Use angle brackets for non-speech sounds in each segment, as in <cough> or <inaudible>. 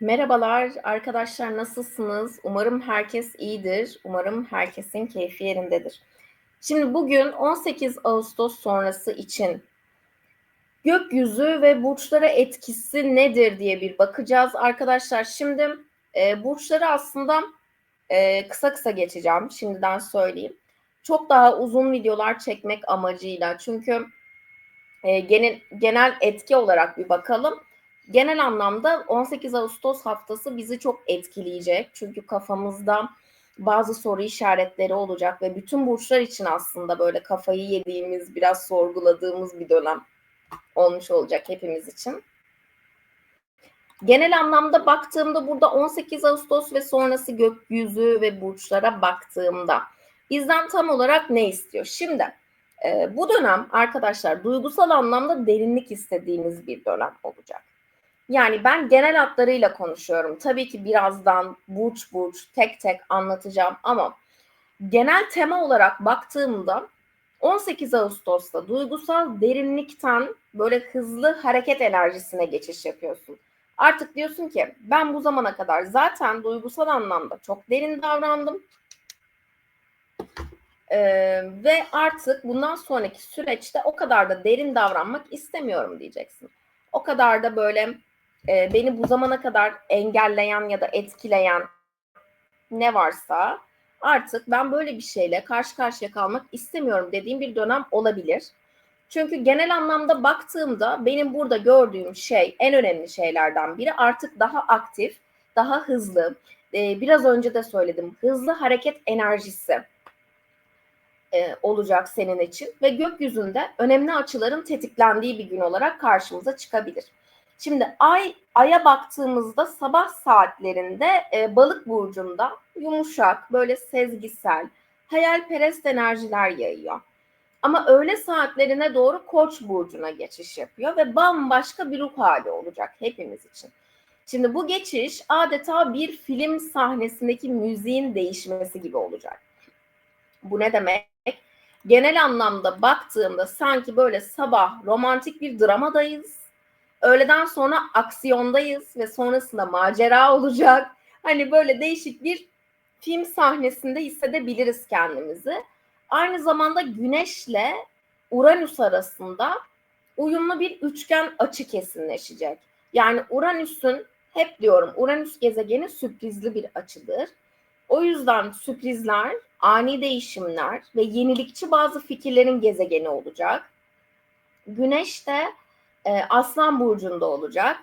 Merhabalar arkadaşlar nasılsınız? Umarım herkes iyidir. Umarım herkesin keyfi yerindedir. Şimdi bugün 18 Ağustos sonrası için gökyüzü ve burçlara etkisi nedir diye bir bakacağız arkadaşlar. Şimdi e, burçları aslında e, kısa kısa geçeceğim. Şimdiden söyleyeyim. Çok daha uzun videolar çekmek amacıyla. Çünkü e, genel, genel etki olarak bir bakalım genel anlamda 18 Ağustos haftası bizi çok etkileyecek. Çünkü kafamızda bazı soru işaretleri olacak ve bütün burçlar için aslında böyle kafayı yediğimiz, biraz sorguladığımız bir dönem olmuş olacak hepimiz için. Genel anlamda baktığımda burada 18 Ağustos ve sonrası gökyüzü ve burçlara baktığımda bizden tam olarak ne istiyor? Şimdi e, bu dönem arkadaşlar duygusal anlamda derinlik istediğiniz bir dönem olacak. Yani ben genel hatlarıyla konuşuyorum. Tabii ki birazdan burç burç tek tek anlatacağım ama genel tema olarak baktığımda 18 Ağustos'ta duygusal derinlikten böyle hızlı hareket enerjisine geçiş yapıyorsun. Artık diyorsun ki ben bu zamana kadar zaten duygusal anlamda çok derin davrandım. Ee, ve artık bundan sonraki süreçte o kadar da derin davranmak istemiyorum diyeceksin. O kadar da böyle e, beni bu zamana kadar engelleyen ya da etkileyen ne varsa artık ben böyle bir şeyle karşı karşıya kalmak istemiyorum dediğim bir dönem olabilir. Çünkü genel anlamda baktığımda benim burada gördüğüm şey en önemli şeylerden biri artık daha aktif, daha hızlı, e, biraz önce de söyledim hızlı hareket enerjisi e, olacak senin için ve gökyüzünde önemli açıların tetiklendiği bir gün olarak karşımıza çıkabilir. Şimdi ay aya baktığımızda sabah saatlerinde e, balık burcunda yumuşak, böyle sezgisel, hayalperest enerjiler yayıyor. Ama öğle saatlerine doğru Koç burcuna geçiş yapıyor ve bambaşka bir ruh hali olacak hepimiz için. Şimdi bu geçiş adeta bir film sahnesindeki müziğin değişmesi gibi olacak. Bu ne demek? Genel anlamda baktığımda sanki böyle sabah romantik bir dramadayız Öğleden sonra aksiyondayız ve sonrasında macera olacak. Hani böyle değişik bir film sahnesinde hissedebiliriz kendimizi. Aynı zamanda Güneş'le Uranüs arasında uyumlu bir üçgen açı kesinleşecek. Yani Uranüs'ün hep diyorum Uranüs gezegeni sürprizli bir açıdır. O yüzden sürprizler, ani değişimler ve yenilikçi bazı fikirlerin gezegeni olacak. Güneş de e, Aslan burcunda olacak.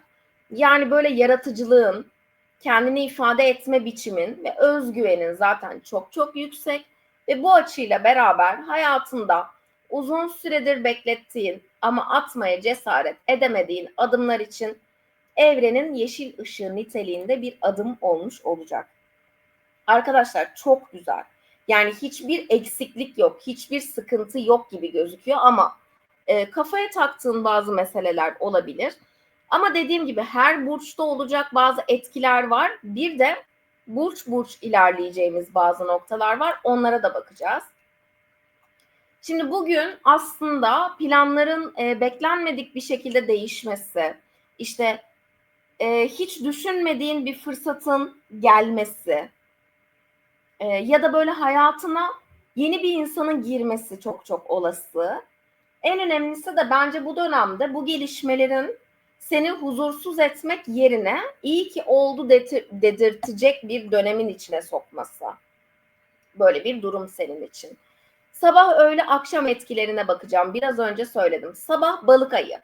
Yani böyle yaratıcılığın, kendini ifade etme biçimin ve özgüvenin zaten çok çok yüksek ve bu açıyla beraber hayatında uzun süredir beklettiğin ama atmaya cesaret edemediğin adımlar için evrenin yeşil ışığı niteliğinde bir adım olmuş olacak. Arkadaşlar çok güzel. Yani hiçbir eksiklik yok, hiçbir sıkıntı yok gibi gözüküyor ama e, kafaya taktığın bazı meseleler olabilir. Ama dediğim gibi her burçta olacak bazı etkiler var. Bir de burç burç ilerleyeceğimiz bazı noktalar var. Onlara da bakacağız. Şimdi bugün aslında planların e, beklenmedik bir şekilde değişmesi, işte e, hiç düşünmediğin bir fırsatın gelmesi e, ya da böyle hayatına yeni bir insanın girmesi çok çok olası. En önemlisi de bence bu dönemde bu gelişmelerin seni huzursuz etmek yerine iyi ki oldu dedirtecek bir dönemin içine sokması. Böyle bir durum senin için. Sabah öğle akşam etkilerine bakacağım. Biraz önce söyledim. Sabah balık ayı.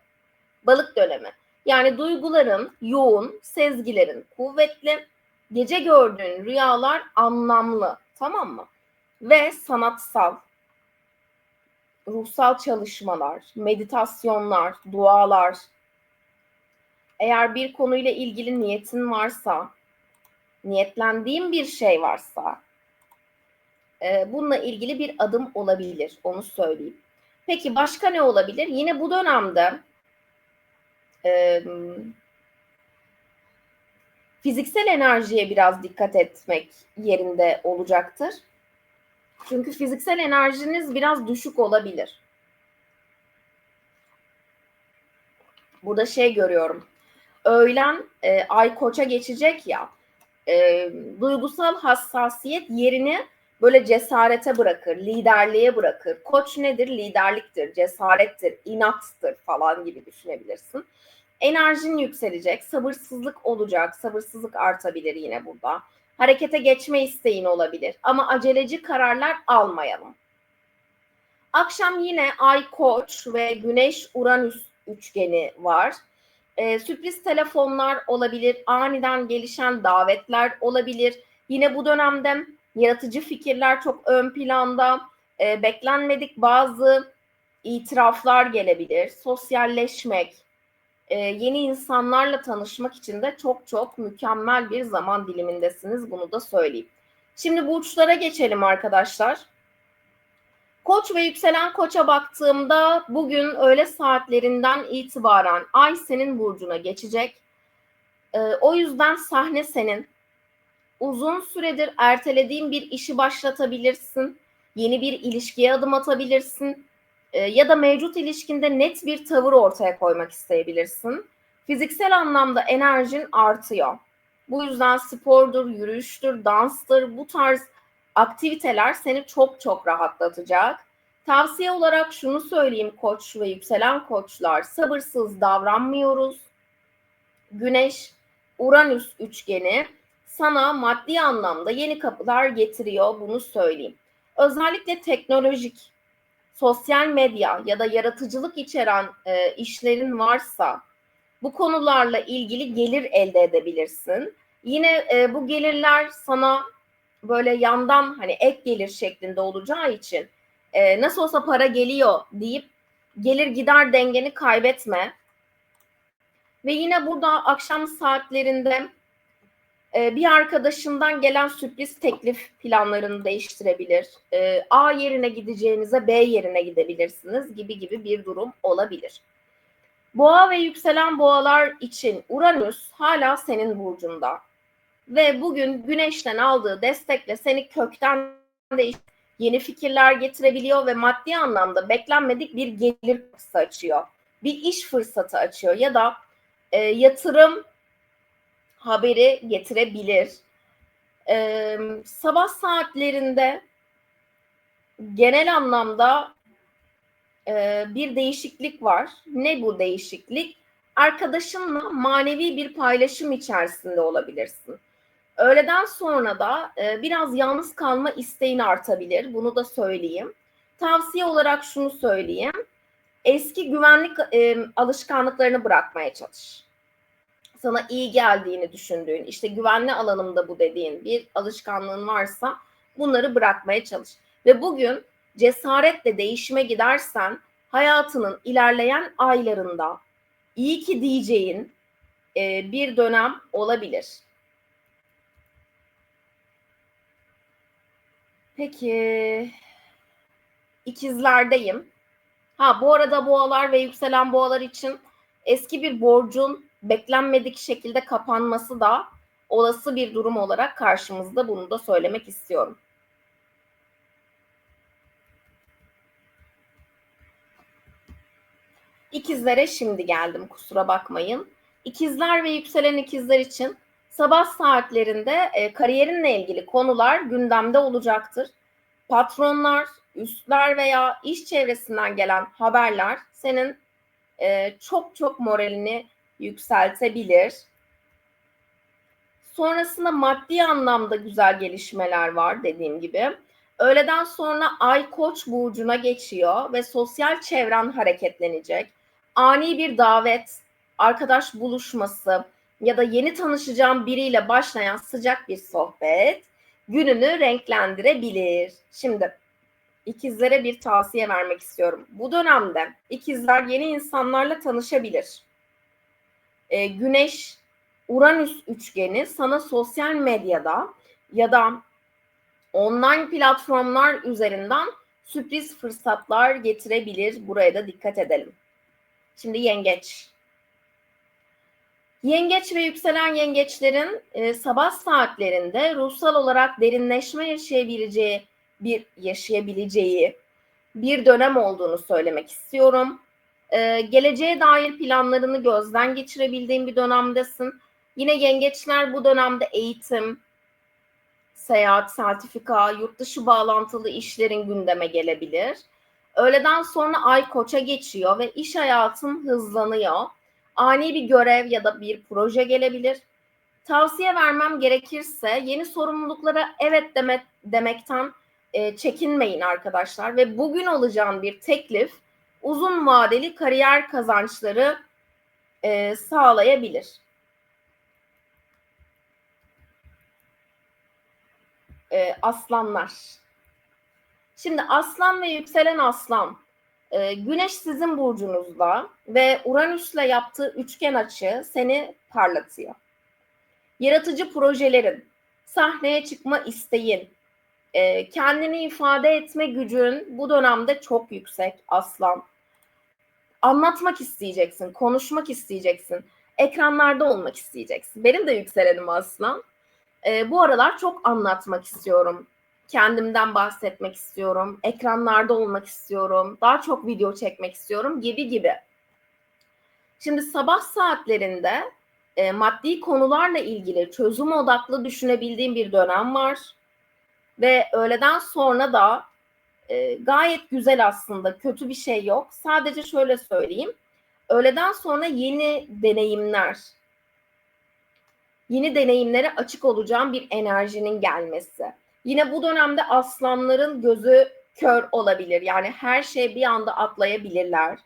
Balık dönemi. Yani duyguların yoğun, sezgilerin kuvvetli, gece gördüğün rüyalar anlamlı. Tamam mı? Ve sanatsal, ruhsal çalışmalar, meditasyonlar, dualar, eğer bir konuyla ilgili niyetin varsa, niyetlendiğin bir şey varsa, e, bununla ilgili bir adım olabilir, onu söyleyeyim. Peki başka ne olabilir? Yine bu dönemde e, fiziksel enerjiye biraz dikkat etmek yerinde olacaktır. Çünkü fiziksel enerjiniz biraz düşük olabilir. Burada şey görüyorum. öğlen e, ay koça geçecek ya e, duygusal hassasiyet yerini böyle cesarete bırakır, liderliğe bırakır. Koç nedir? Liderliktir, cesarettir, inattır falan gibi düşünebilirsin. Enerjin yükselecek, sabırsızlık olacak, sabırsızlık artabilir yine burada. Harekete geçme isteğin olabilir ama aceleci kararlar almayalım. Akşam yine Ay Koç ve Güneş Uranüs üçgeni var. Ee, sürpriz telefonlar olabilir, aniden gelişen davetler olabilir. Yine bu dönemde yaratıcı fikirler çok ön planda, e, beklenmedik bazı itiraflar gelebilir, sosyalleşmek, e, yeni insanlarla tanışmak için de çok çok mükemmel bir zaman dilimindesiniz. Bunu da söyleyeyim. Şimdi burçlara geçelim arkadaşlar. Koç ve yükselen koça baktığımda bugün öğle saatlerinden itibaren ay senin burcuna geçecek. Ee, o yüzden sahne senin. Uzun süredir ertelediğin bir işi başlatabilirsin. Yeni bir ilişkiye adım atabilirsin. Ee, ya da mevcut ilişkinde net bir tavır ortaya koymak isteyebilirsin. Fiziksel anlamda enerjin artıyor. Bu yüzden spordur, yürüyüştür, danstır bu tarz aktiviteler seni çok çok rahatlatacak. Tavsiye olarak şunu söyleyeyim koç ve yükselen koçlar sabırsız davranmıyoruz. Güneş Uranüs üçgeni sana maddi anlamda yeni kapılar getiriyor bunu söyleyeyim. Özellikle teknolojik, sosyal medya ya da yaratıcılık içeren e, işlerin varsa bu konularla ilgili gelir elde edebilirsin. Yine e, bu gelirler sana böyle yandan hani ek gelir şeklinde olacağı için e, nasıl olsa para geliyor deyip gelir gider dengeni kaybetme. Ve yine burada akşam saatlerinde bir arkadaşından gelen sürpriz teklif planlarını değiştirebilir. E, A yerine gideceğinize B yerine gidebilirsiniz gibi gibi bir durum olabilir. Boğa ve yükselen boğalar için Uranüs hala senin burcunda ve bugün güneşten aldığı destekle seni kökten değiş yeni fikirler getirebiliyor ve maddi anlamda beklenmedik bir gelir kapısı açıyor. Bir iş fırsatı açıyor ya da e, yatırım haberi getirebilir. E, sabah saatlerinde genel anlamda e, bir değişiklik var. Ne bu değişiklik? Arkadaşınla manevi bir paylaşım içerisinde olabilirsin. Öğleden sonra da e, biraz yalnız kalma isteğin artabilir. Bunu da söyleyeyim. Tavsiye olarak şunu söyleyeyim. Eski güvenlik e, alışkanlıklarını bırakmaya çalış. Sana iyi geldiğini düşündüğün, işte güvenli alanımda bu dediğin bir alışkanlığın varsa bunları bırakmaya çalış. Ve bugün cesaretle değişime gidersen hayatının ilerleyen aylarında iyi ki diyeceğin e, bir dönem olabilir. Peki ikizlerdeyim. Ha bu arada boğalar ve yükselen boğalar için eski bir borcun beklenmedik şekilde kapanması da olası bir durum olarak karşımızda bunu da söylemek istiyorum. İkizlere şimdi geldim kusura bakmayın. İkizler ve yükselen ikizler için sabah saatlerinde e, kariyerinle ilgili konular gündemde olacaktır. Patronlar, üstler veya iş çevresinden gelen haberler senin e, çok çok moralini yükseltebilir. Sonrasında maddi anlamda güzel gelişmeler var dediğim gibi. Öğleden sonra Ay Koç burcuna geçiyor ve sosyal çevren hareketlenecek. Ani bir davet, arkadaş buluşması, ya da yeni tanışacağım biriyle başlayan sıcak bir sohbet gününü renklendirebilir. Şimdi ikizlere bir tavsiye vermek istiyorum. Bu dönemde ikizler yeni insanlarla tanışabilir. Ee, Güneş Uranüs üçgeni sana sosyal medyada ya da online platformlar üzerinden sürpriz fırsatlar getirebilir. Buraya da dikkat edelim. Şimdi yengeç. Yengeç ve yükselen yengeçlerin e, sabah saatlerinde ruhsal olarak derinleşme yaşayabileceği bir yaşayabileceği bir dönem olduğunu söylemek istiyorum. E, geleceğe dair planlarını gözden geçirebildiğin bir dönemdesin. Yine yengeçler bu dönemde eğitim, seyahat, sertifika, yurt dışı bağlantılı işlerin gündeme gelebilir. Öğleden sonra ay koça geçiyor ve iş hayatın hızlanıyor. Ani bir görev ya da bir proje gelebilir. Tavsiye vermem gerekirse yeni sorumluluklara evet demek, demekten e, çekinmeyin arkadaşlar ve bugün olacağın bir teklif uzun vadeli kariyer kazançları e, sağlayabilir. E, aslanlar. Şimdi aslan ve yükselen aslan. E, güneş sizin burcunuzda ve Uranüs'le yaptığı üçgen açı seni parlatıyor. Yaratıcı projelerin, sahneye çıkma isteğin, e, kendini ifade etme gücün bu dönemde çok yüksek aslan. Anlatmak isteyeceksin, konuşmak isteyeceksin, ekranlarda olmak isteyeceksin. Benim de yükselenim aslan. E, bu aralar çok anlatmak istiyorum. Kendimden bahsetmek istiyorum. Ekranlarda olmak istiyorum. Daha çok video çekmek istiyorum gibi gibi. Şimdi sabah saatlerinde e, maddi konularla ilgili çözüm odaklı düşünebildiğim bir dönem var. Ve öğleden sonra da e, gayet güzel aslında. Kötü bir şey yok. Sadece şöyle söyleyeyim. Öğleden sonra yeni deneyimler, yeni deneyimlere açık olacağım bir enerjinin gelmesi. Yine bu dönemde aslanların gözü kör olabilir. Yani her şey bir anda atlayabilirler.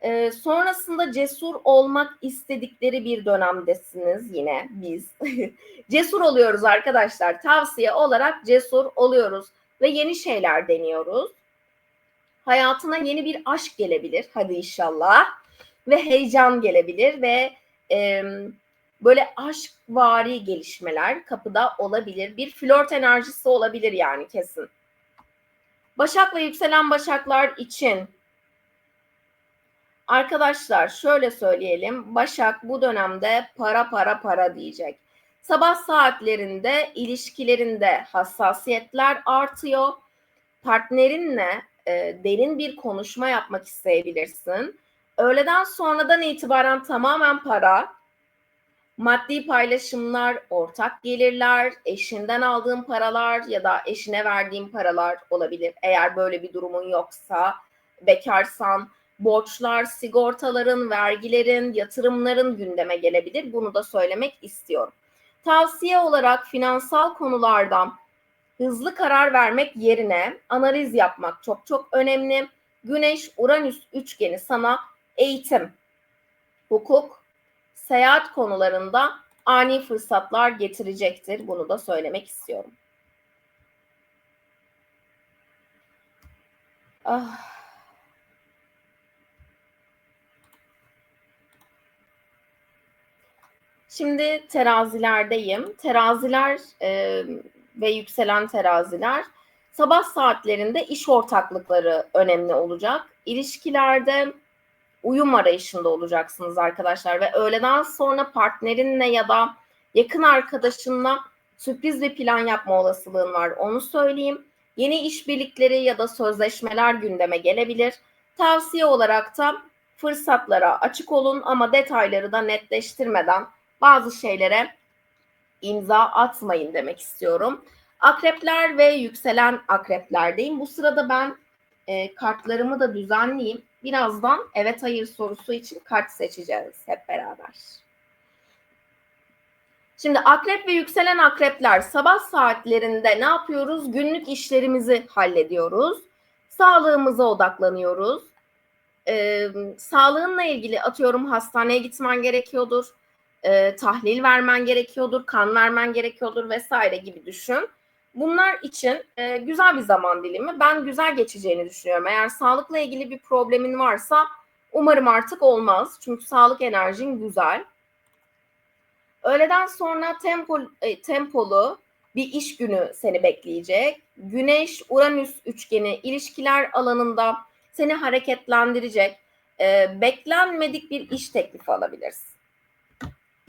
Ee, sonrasında cesur olmak istedikleri bir dönemdesiniz yine biz. <laughs> cesur oluyoruz arkadaşlar. Tavsiye olarak cesur oluyoruz ve yeni şeyler deniyoruz. Hayatına yeni bir aşk gelebilir. Hadi inşallah. Ve heyecan gelebilir ve e, böyle aşk vari gelişmeler kapıda olabilir. Bir flört enerjisi olabilir yani kesin. Başak ve yükselen başaklar için Arkadaşlar şöyle söyleyelim. Başak bu dönemde para para para diyecek. Sabah saatlerinde ilişkilerinde hassasiyetler artıyor. Partnerinle e, derin bir konuşma yapmak isteyebilirsin. Öğleden sonradan itibaren tamamen para, maddi paylaşımlar, ortak gelirler, eşinden aldığın paralar ya da eşine verdiğin paralar olabilir. Eğer böyle bir durumun yoksa, bekarsan, borçlar, sigortaların, vergilerin, yatırımların gündeme gelebilir. Bunu da söylemek istiyorum. Tavsiye olarak finansal konulardan hızlı karar vermek yerine analiz yapmak çok çok önemli. Güneş Uranüs üçgeni sana eğitim, hukuk, seyahat konularında ani fırsatlar getirecektir. Bunu da söylemek istiyorum. Ah. Şimdi terazilerdeyim. Teraziler e, ve yükselen teraziler sabah saatlerinde iş ortaklıkları önemli olacak. İlişkilerde uyum arayışında olacaksınız arkadaşlar ve öğleden sonra partnerinle ya da yakın arkadaşınla sürpriz bir plan yapma olasılığın var. Onu söyleyeyim. Yeni işbirlikleri ya da sözleşmeler gündeme gelebilir. Tavsiye olarak da fırsatlara açık olun ama detayları da netleştirmeden bazı şeylere imza atmayın demek istiyorum. Akrepler ve yükselen akreplerdeyim. Bu sırada ben e, kartlarımı da düzenleyeyim. Birazdan evet hayır sorusu için kart seçeceğiz hep beraber. Şimdi akrep ve yükselen akrepler sabah saatlerinde ne yapıyoruz? Günlük işlerimizi hallediyoruz. Sağlığımıza odaklanıyoruz. Ee, sağlığınla ilgili atıyorum hastaneye gitmen gerekiyordur e, tahlil vermen gerekiyordur, kan vermen gerekiyordur vesaire gibi düşün. Bunlar için e, güzel bir zaman dilimi. Ben güzel geçeceğini düşünüyorum. Eğer sağlıkla ilgili bir problemin varsa umarım artık olmaz. Çünkü sağlık enerjin güzel. Öğleden sonra tempo, e, tempolu bir iş günü seni bekleyecek. Güneş, Uranüs üçgeni ilişkiler alanında seni hareketlendirecek. E, beklenmedik bir iş teklifi alabilirsin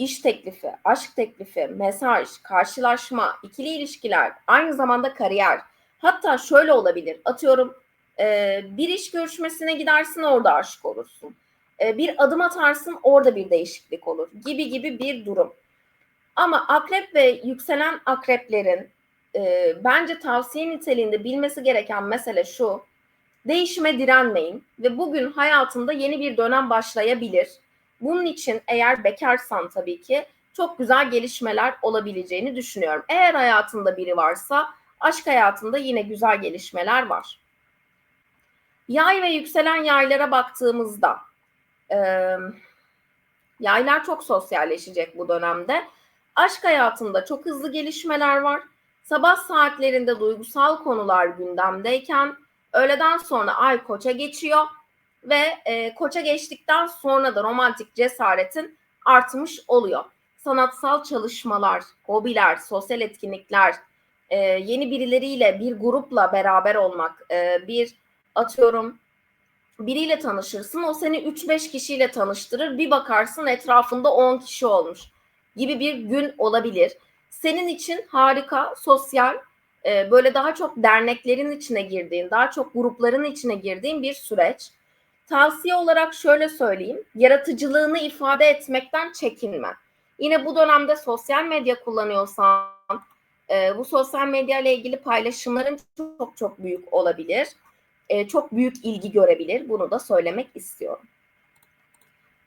iş teklifi, aşk teklifi, mesaj, karşılaşma, ikili ilişkiler, aynı zamanda kariyer. Hatta şöyle olabilir. Atıyorum E, bir iş görüşmesine gidersin orada aşık olursun. E, bir adım atarsın orada bir değişiklik olur gibi gibi bir durum. Ama akrep ve yükselen akreplerin e, bence tavsiye niteliğinde bilmesi gereken mesele şu. Değişime direnmeyin ve bugün hayatında yeni bir dönem başlayabilir. Bunun için eğer bekarsan tabii ki çok güzel gelişmeler olabileceğini düşünüyorum. Eğer hayatında biri varsa aşk hayatında yine güzel gelişmeler var. Yay ve yükselen yaylara baktığımızda e, yaylar çok sosyalleşecek bu dönemde. Aşk hayatında çok hızlı gelişmeler var. Sabah saatlerinde duygusal konular gündemdeyken öğleden sonra ay koça geçiyor ve e, koça geçtikten sonra da romantik cesaretin artmış oluyor. Sanatsal çalışmalar, hobiler, sosyal etkinlikler, e, yeni birileriyle bir grupla beraber olmak, e, bir atıyorum biriyle tanışırsın o seni 3-5 kişiyle tanıştırır bir bakarsın etrafında 10 kişi olmuş gibi bir gün olabilir. Senin için harika sosyal e, böyle daha çok derneklerin içine girdiğin, daha çok grupların içine girdiğin bir süreç. Tavsiye olarak şöyle söyleyeyim, yaratıcılığını ifade etmekten çekinme. Yine bu dönemde sosyal medya kullanıyorsan, e, bu sosyal medya ile ilgili paylaşımların çok çok büyük olabilir. E, çok büyük ilgi görebilir. Bunu da söylemek istiyorum.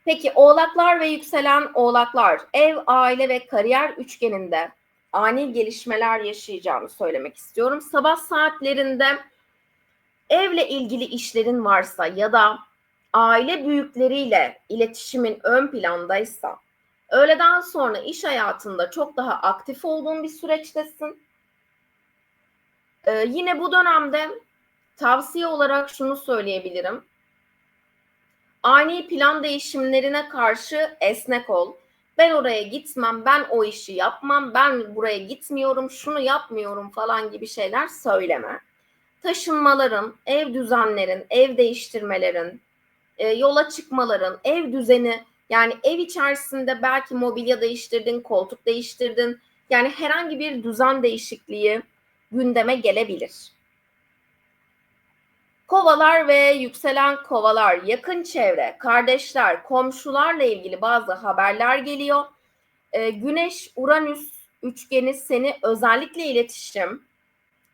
Peki oğlaklar ve yükselen oğlaklar ev, aile ve kariyer üçgeninde ani gelişmeler yaşayacağını söylemek istiyorum. Sabah saatlerinde evle ilgili işlerin varsa ya da aile büyükleriyle iletişimin ön plandaysa öğleden sonra iş hayatında çok daha aktif olduğun bir süreçtesin. Ee, yine bu dönemde tavsiye olarak şunu söyleyebilirim ani plan değişimlerine karşı esnek ol. Ben oraya gitmem, ben o işi yapmam, ben buraya gitmiyorum, şunu yapmıyorum falan gibi şeyler söyleme. Taşınmaların, ev düzenlerin, ev değiştirmelerin, e, yola çıkmaların, ev düzeni yani ev içerisinde belki mobilya değiştirdin, koltuk değiştirdin. Yani herhangi bir düzen değişikliği gündeme gelebilir. Kovalar ve yükselen kovalar, yakın çevre, kardeşler, komşularla ilgili bazı haberler geliyor. Ee, Güneş Uranüs üçgeni seni özellikle iletişim,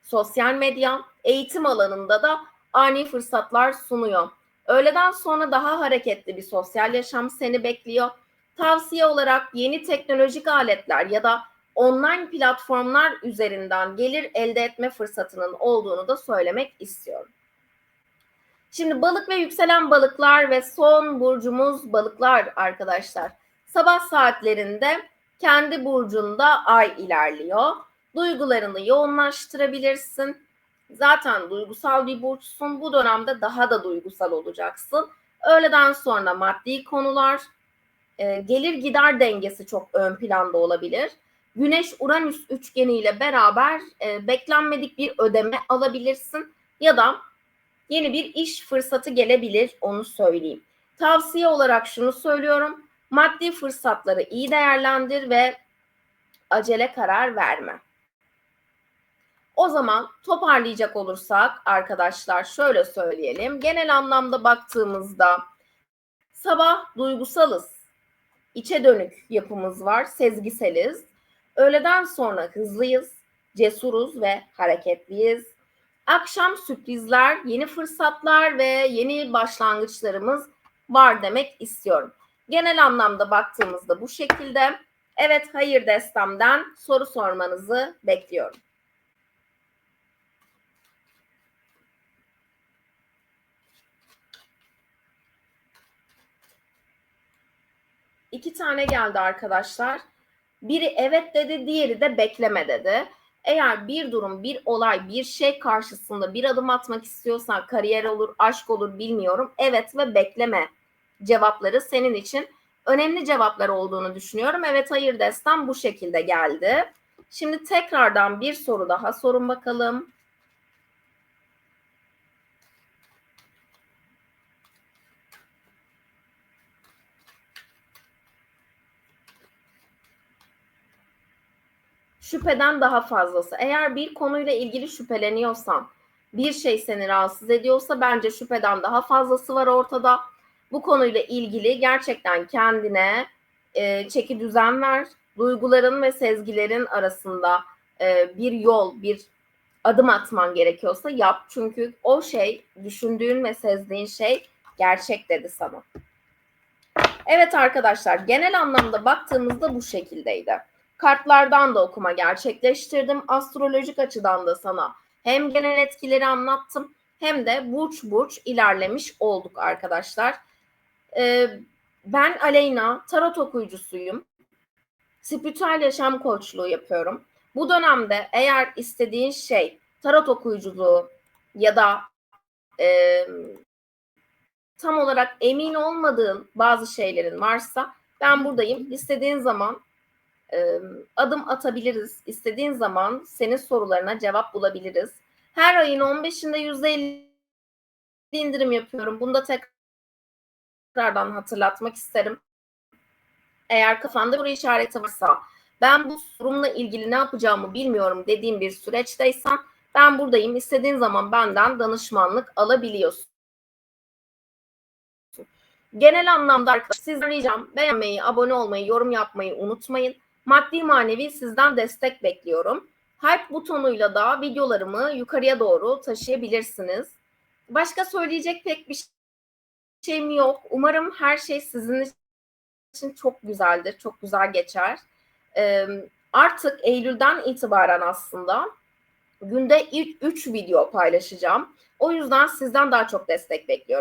sosyal medya, eğitim alanında da ani fırsatlar sunuyor. Öğleden sonra daha hareketli bir sosyal yaşam seni bekliyor. Tavsiye olarak yeni teknolojik aletler ya da online platformlar üzerinden gelir elde etme fırsatının olduğunu da söylemek istiyorum. Şimdi balık ve yükselen balıklar ve son burcumuz balıklar arkadaşlar. Sabah saatlerinde kendi burcunda ay ilerliyor. Duygularını yoğunlaştırabilirsin. Zaten duygusal bir burçsun. Bu dönemde daha da duygusal olacaksın. Öğleden sonra maddi konular, e, gelir gider dengesi çok ön planda olabilir. Güneş Uranüs üçgeniyle beraber e, beklenmedik bir ödeme alabilirsin ya da yeni bir iş fırsatı gelebilir onu söyleyeyim. Tavsiye olarak şunu söylüyorum. Maddi fırsatları iyi değerlendir ve acele karar verme. O zaman toparlayacak olursak arkadaşlar şöyle söyleyelim. Genel anlamda baktığımızda sabah duygusalız. İçe dönük yapımız var, sezgiseliz. Öğleden sonra hızlıyız, cesuruz ve hareketliyiz. Akşam sürprizler, yeni fırsatlar ve yeni başlangıçlarımız var demek istiyorum. Genel anlamda baktığımızda bu şekilde. Evet hayır destemden soru sormanızı bekliyorum. İki tane geldi arkadaşlar. Biri evet dedi, diğeri de bekleme dedi. Eğer bir durum, bir olay, bir şey karşısında bir adım atmak istiyorsan kariyer olur, aşk olur bilmiyorum. Evet ve bekleme cevapları senin için önemli cevaplar olduğunu düşünüyorum. Evet hayır destem bu şekilde geldi. Şimdi tekrardan bir soru daha sorun bakalım. Şüpheden daha fazlası. Eğer bir konuyla ilgili şüpheleniyorsan bir şey seni rahatsız ediyorsa bence şüpheden daha fazlası var ortada. Bu konuyla ilgili gerçekten kendine e, çeki düzen ver. Duyguların ve sezgilerin arasında e, bir yol, bir adım atman gerekiyorsa yap. Çünkü o şey, düşündüğün ve sezdiğin şey gerçek dedi sana. Evet arkadaşlar, genel anlamda baktığımızda bu şekildeydi. Kartlardan da okuma gerçekleştirdim. Astrolojik açıdan da sana hem genel etkileri anlattım hem de burç burç ilerlemiş olduk arkadaşlar. Ee, ben Aleyna, tarot okuyucusuyum. Spiritüel yaşam koçluğu yapıyorum. Bu dönemde eğer istediğin şey tarot okuyuculuğu ya da e, tam olarak emin olmadığın bazı şeylerin varsa ben buradayım. İstediğin zaman adım atabiliriz. İstediğin zaman senin sorularına cevap bulabiliriz. Her ayın 15'inde %50 indirim yapıyorum. Bunu da tekrardan hatırlatmak isterim. Eğer kafanda bir işareti varsa ben bu sorunla ilgili ne yapacağımı bilmiyorum dediğim bir süreçteysen ben buradayım. İstediğin zaman benden danışmanlık alabiliyorsun. Genel anlamda arkadaşlar sizden ricam beğenmeyi, abone olmayı, yorum yapmayı unutmayın. Maddi manevi sizden destek bekliyorum. Hype butonuyla da videolarımı yukarıya doğru taşıyabilirsiniz. Başka söyleyecek pek bir şeyim yok. Umarım her şey sizin için çok güzeldir, çok güzel geçer. Ee, artık Eylül'den itibaren aslında günde ilk 3 video paylaşacağım. O yüzden sizden daha çok destek bekliyorum.